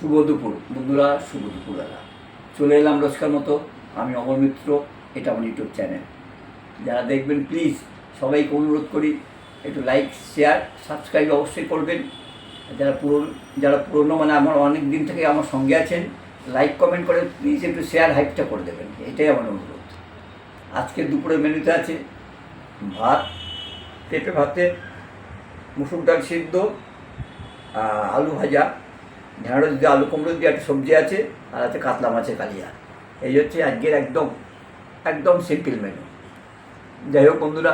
শুভ দুপুর বন্ধুরা শুভ দুপুরবেলা চলে এলাম রোজকার মতো। আমি অমর মিত্র, এটা আমার ইউটিউব চ্যানেল। যারা দেখবেন প্লিজ সবাইকে অনুরোধ করি, একটু লাইক শেয়ার সাবস্ক্রাইব অবশ্যই করবেন। যারা পুরনো যারা পুরনো মানে আমার অনেক দিন থেকে আমার সঙ্গে আছেন লাইক কমেন্ট করে প্লিজ একটু শেয়ার হাইপটা করে দেবেন। এটাই আমার অনুরোধ। আজকে দুপুরে মেনুতে আছে ভাত, পেঁপে ভাতে, মুসুর ডাল সিদ্ধ আলু ভাজা ঢেঁড়স দিয়ে আলু কুমড়ো দিয়ে একটা সবজি আছে, আর আছে কাতলা মাছের কালিয়া। এই হচ্ছে আজকের একদম একদম সিম্পল মেনু যাই হোক বন্ধুরা,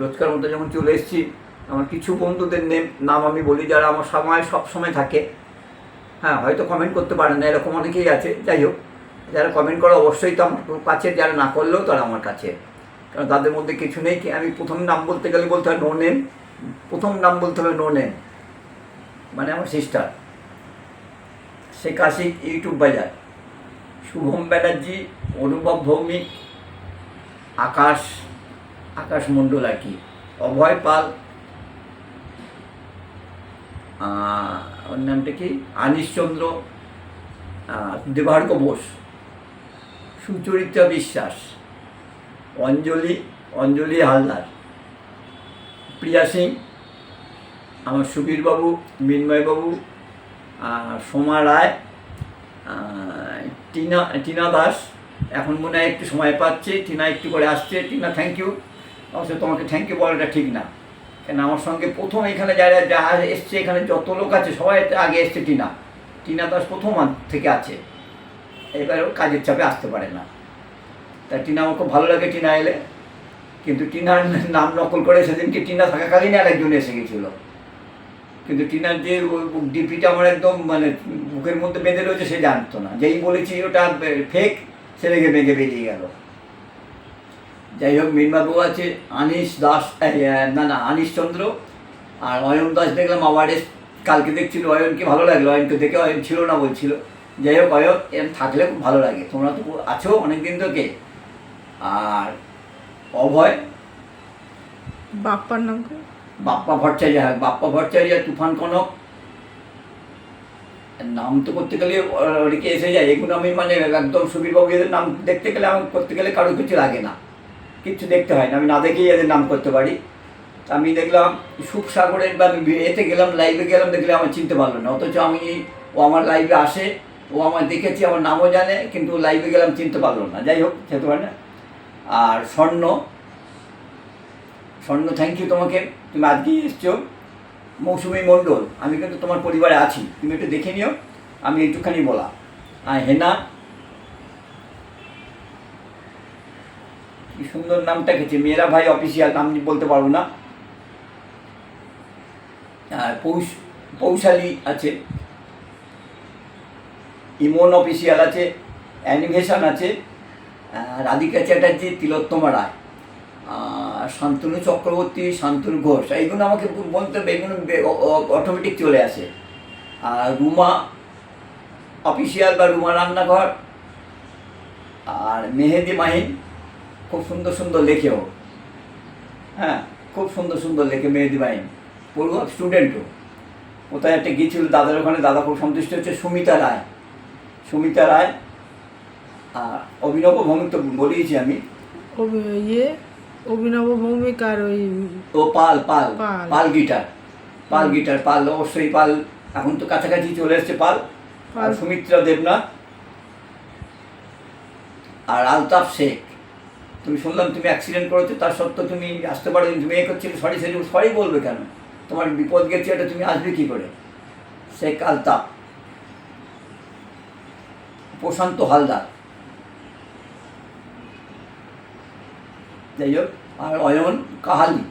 রোজকার মতো যখন চলে এসেছি, আমার কিছু বন্ধুদের নেম, নাম আমি বলি, যারা আমার সময় সব সময় থাকে হ্যাঁ হয়তো কমেন্ট করতে পারেন না, এরকম অনেকেই আছে, যাই হোক, যারা কমেন্ট করে অবশ্যই তো আমার কাছে, যারা না করলেও তারা আমার কাছে। কারণ তাদের মধ্যে কিছু নেই কি, আমি প্রথম নাম বলতে গেলে বলতে হয় নো নেম প্রথম নাম বলতে হবে নো নেম মানে আমার সিস্টার শেখ আশিক ইউটিউব বাজার। শুভম ব্যানার্জি অনুভব ভৌমিক, আকাশ আকাশ মণ্ডল আর কি। অভয় পাল ওর নামটা কি? আনিশচন্দ্র দেবার্ক বোস, সুচরিতা বিশ্বাস, অঞ্জলি অঞ্জলি হালদার, প্রিয়া সিং, আমার সুবীরবাবু, মিন্ময়বাবু সোমা রায় টিনা টিনা দাস। এখন মনে হয় একটু সময় পাচ্ছে। টিনা একটু করে আসছে। টিনা থ্যাংক ইউ অবশ্য তোমাকে থ্যাংক ইউ বলাটা ঠিক না। কেন আমার সঙ্গে প্রথম এখানে যারা যারা এসছে, এখানে যত লোক আছে, সবাই আগে এসছে টিনা। টিনা দাস প্রথম থেকে আছে। এবার কাজের চাপে আসতে পারে না। তা টিনা আমার খুব ভালো লাগে, টিনা এলে। কিন্তু টিনার নাম নকল করে সেদিনকে টিনা থাকাকালীন আর একজন এসে গেছিল। কিন্তু টিনার যে ডিপিটা আমার একদম মানে বুকের মধ্যে বেঁধে রয়েছে, সে জানতো না। যেই বলেছি ওটা ফেক সে রেগে বেগে বেরিয়ে গেল। যাই হোক মিনবাবু আছে, আনিস দাস না না, আনিস চন্দ্র আর অয়ন দাস দেখলাম আবার কালকে দেখছিল অয়নকে ভালো লাগল অয়নকে দেখে অয়ন ছিল না বলছিল। যাই হোক, অয়ন, এরম থাকলে খুব ভালো লাগে। তোমরা তো আছো অনেকদিন থেকে। আর অভয়? বাপ্পার নাম? বাপ্পা ভট্টাচার্য হয়। বাপ্পা ভট্টাচার্য, তুফান কনক। নাম তো করতে গেলে অনেকে এসে যায়। এগুলো আমি মানে একদম সুবীরবাবু এদের নাম দেখতে গেলে আমার করতে গেলে কারও কিছু লাগে না। কিচ্ছু দেখতে হয় না। আমি না দেখেই এদের নাম করতে পারি। আমি দেখলাম সুখ সাগরের বা এতে গেলাম লাইভে গেলাম, দেখলে আমার চিনতে পারল না। অথচ আমি, ও আমার লাইভে আসে, ও আমার দেখেছি, আমার নামও জানে, কিন্তু লাইভে গেলাম, চিনতে পারল না। যাই হোক, যেতে পারে না। আর স্বর্ণ স্বর্ণ থ্যাংক ইউ তোমাকে। তুমি আজকেই এসছো মৌসুমী মণ্ডল, আমি কিন্তু তোমার পরিবারে আছি। তুমি একটু দেখে নিও, আমি একটুখানি বলা। আর হেনা, কি সুন্দর নামটা খেয়েছে মেয়েরা ভাই অফিসিয়াল নাম বলতে পারব না। আর পৌষ, পৌশালী আছে। ইমন অফিসিয়াল আছে। অ্যানিমেশন আছে। রাধিকা চ্যাটার্জি, তিলোত্তমা রায়। শান্তনু চক্রবর্তী, শান্তনু ঘোষ, এইগুলো আমাকে বলতে হবে এগুলো অটোমেটিক চলে আসে। আর রুমা অফিসিয়াল বা রুমা রান্নাঘর, আর মেহেদি মাহিন, খুব সুন্দর সুন্দর লেখেও। হ্যাঁ খুব সুন্দর সুন্দর লেখে মেহেদি মাহিন, পড়ুয়া স্টুডেন্টও কোথায় একটা গিয়েছিল দাদার ওখানে, দাদা খুব সন্তুষ্ট হচ্ছে, সুমিতা রায়। সুমিতা রায়, আর অভিনব ভৌমিক তো বলিয়েছি আমি। ইয়ে অভিনব ভৌমিক আর ওই ও পাল পাল পাল। পাল গিটার। পাল গিটার পাল অবশ্যই পাল। এখন তো কাছাকাছি চলে এসছে পাল। আর সুমিত্রা দেবনাথ আর আলতাফ শেখ। তুমি শুনলাম তুমি অ্যাক্সিডেন্ট করেছ তার সত্ত্বেও তুমি আসতে পারো তুমি এ করছিলে। সরি সরি সরি বলবে কেন? তোমার বিপদ গেছে এটা তুমি আসবে কি করে? শেখ আলতাফ। প্রশান্ত হালদার। যাই হোক আর অয়ন কাহালি।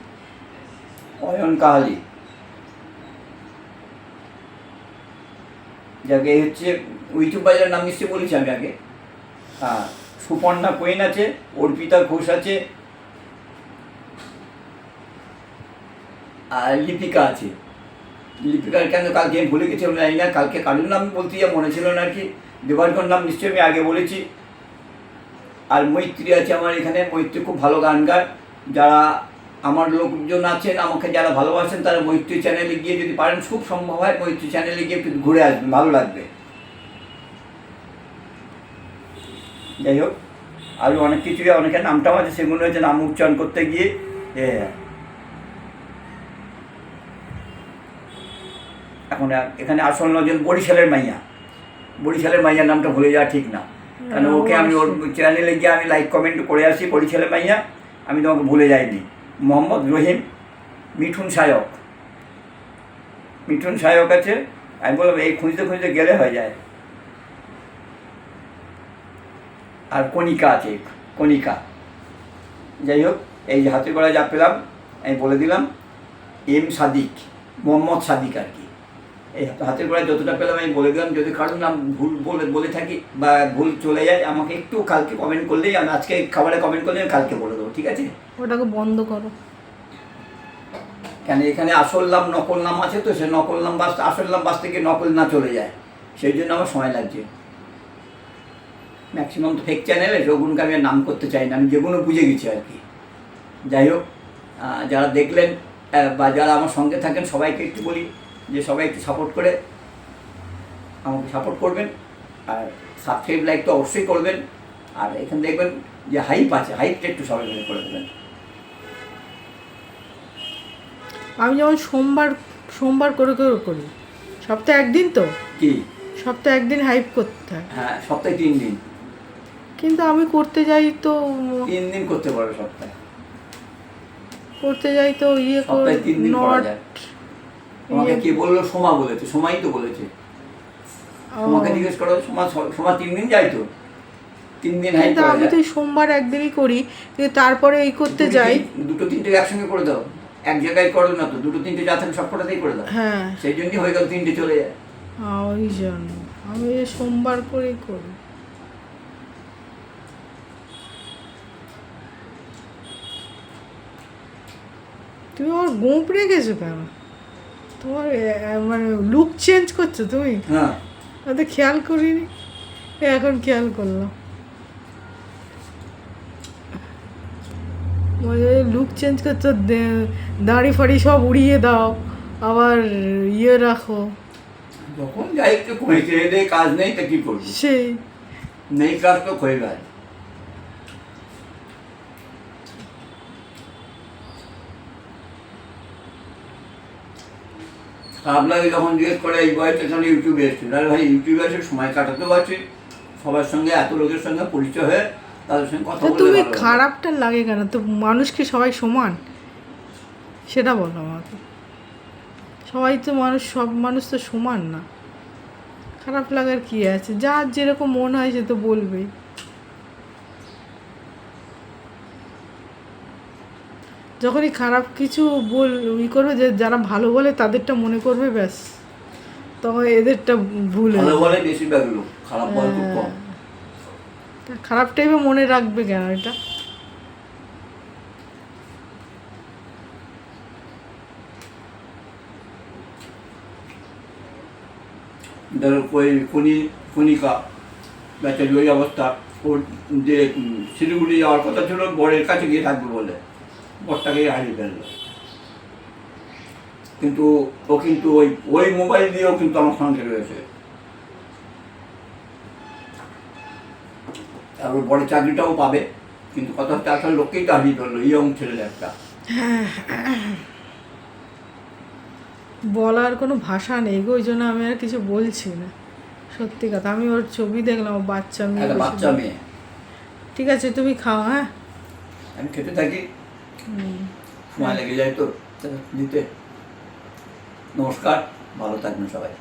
অয়ন কাহালি। যাকে হচ্ছে ইউটিউব বাজার নাম নিশ্চয়ই বলেছি আমি আগে। হ্যাঁ সুপর্ণা কোয়েন আছে, অর্পিতা ঘোষ আছে, আর লিপিকা আছে। লিপিকার কেন কালকে আমি ভুলে গেছি আমি জানি না, কালকে কারোর নাম বলতে যা মনে ছিল না আর কি। দেবার্কর নাম নিশ্চয়ই আমি আগে বলেছি। আর মৈত্রী আছে আমার এখানে। মৈত্রী খুব ভালো গান গায়। যারা আমার লোকজন আছেন, আমাকে যারা ভালোবাসেন, তারা মৈত্রী চ্যানেলে গিয়ে যদি পারেন, খুব সম্ভব হয় মৈত্রী চ্যানেলে গিয়ে একটু ঘুরে আসবেন, ভালো লাগবে। যাই হোক আরও অনেক কিছুই, অনেকের নামটাও আছে, সেগুলো হচ্ছে নাম উচ্চারণ করতে গিয়ে এখন এখানে আসল নজন বরিশালের মাইয়া। বরিশালের মাইয়ার নামটা ভুলে যাওয়া ঠিক না। হ্যাঁ, ওকে আমি ওর চ্যানেলে গিয়ে আমি লাইক কমেন্ট করে আসি বরিশালের মাইয়া আমি তোমাকে ভুলে যাইনি। মোহাম্মদ রহিম মিঠুন সায়ক মিঠুন সায়ক আছে আমি বললাম এই খুঁজতে খুঁজতে গেলে হয়ে যায়। আর কণিকা আছে কণিকা। যাই হোক এই যে হাতে করা যা পেলাম আমি বলে দিলাম এম সাদিক মোহাম্মদ সাদিক আর কি। এই হাতের করা যতটা পেলাম আমি বলে দিলাম যদি কারণ নাম ভুল বলে বলে থাকি বা ভুল চলে যায় আমাকে একটু কালকে কমেন্ট করলেই আমি আজকে খাবারে কমেন্ট করলে আমি কালকে বলে দেবো ঠিক আছে? ওটাকে বন্ধ করো। কেন এখানে আসল নাম নকল নাম আছে তো সে নকল নাম বাস আসল নাম বাস থেকে নকল না চলে যায়। সেই জন্য আমার সময় লাগছে। ম্যাক্সিমাম তো ফেক চ্যানেলে ওগুলোকে আমি নাম করতে চাই না আমি যেগুলো বুঝে গেছি আর কি। যাই হোক যারা দেখলেন বা যারা আমার সঙ্গে থাকেন সবাইকে একটু বলি যে সবাই একটু সাপোর্ট করে আমাকে সাপোর্ট করবেন। আর সাবস্ক্রাইব লাইক তো অবশ্যই করবেন। আর এখানে দেখবেন যে হাইপ আছে হাইপটা একটু সবাই মিলে করে দেবেন। আমি যেমন সোমবার সোমবার করে করে করি। সপ্তাহে একদিন তো? কি? সপ্তাহে একদিন হাইপ করতে হয়। হ্যাঁ সপ্তাহে তিন দিন। কিন্তু আমি করতে যাই তো তিন দিন করতে পারবে সপ্তাহে। করতে যাই তো ইয়ে সপ্তাহে তিন দিন করা নট যায়। তোমাকে কে বলল? সোমা বলেছে সোমাই তো বলেছে। তোমাকে জিজ্ঞেস করো সোমা সোমা তিন দিন যাই তো? তিন দিন হাই আমি তো সোমবার একদিনই করি কিন্তু তারপরে এই করতে যাই। দুটো তিনটে একসঙ্গে করে দাও। এক জায়গায় করো না তো দুটো তিনটে যা থাকে সব কটাতেই করে দাও। হ্যাঁ। সেই জন্যই হয়ে গেল তিনটে চলে যায়। ওই জন্য। আমি সোমবার করেই করি। তুমি আমার গোপ রেখেছো কেন? তোমার মানে লুক চেঞ্জ করছ তুমি? হ্যাঁ। তো খেয়াল করিনি। এখন খেয়াল করলাম। লুক চেঞ্জ করছ দাড়ি ফাড়ি সব উড়িয়ে দাও আবার ইয়ে রাখো। যখন যাই একটু কাজ নেই তা কি করবি? সেই। নেই কাজ তো গেল লাগে যখন জিজ্ঞেস করে এই বয়সে তাহলে ইউটিউবে এসছে? তাহলে ভাই ইউটিউবে এসে সময় কাটাতেও আছে সবার সঙ্গে এত লোকের সঙ্গে পরিচয় হয়ে তাদের সঙ্গে কথা বলে তুমি খারাপটা লাগে কেন? তো মানুষ কি সবাই সমান? সেটা বলো আমাকে। সবাই তো মানুষ সব মানুষ তো সমান না। খারাপ লাগার কি আছে? যার যেরকম মন হয় সে তো বলবেই। যখনই খারাপ কিছু বল ই করবে যে যারা ভালো বলে তাদেরটা মনে করবে ব্যাস। তখন এদেরটা ভুল ভালো বলে বেশিরভাগ লোক খারাপ বলে খুব কম। তা খারাপ টাইপে মনে রাখবে কেন এটা? ধরো ফণি ফণিকা বেচারি ওই অবস্থা ওর যে শিলিগুড়ি যাওয়ার কথা ছিল বরের কাছে গিয়ে থাকবে বলে। বরটাকে হারিয়ে ফেলল। কিন্তু ও কিন্তু ওই ওই মোবাইল দিয়েও কিন্তু আমার সঙ্গে রয়েছে। বড় চাকরিটাও পাবে কিন্তু কথা হচ্ছে আসলে লোককেই তো হারিয়ে ফেলল ইয়ং ছেলে একটা। বলার কোনো ভাষা নেই গো ওই জন্য আমি আর কিছু বলছি না। সত্যি কথা আমি ওর ছবি দেখলাম বাচ্চা মেয়ে বাচ্চা মেয়ে। ঠিক আছে তুমি খাও হ্যাঁ? আমি খেতে থাকি। সময় লেগে যায় তো? নিতে নমস্কার ভালো থাকবেন সবাই।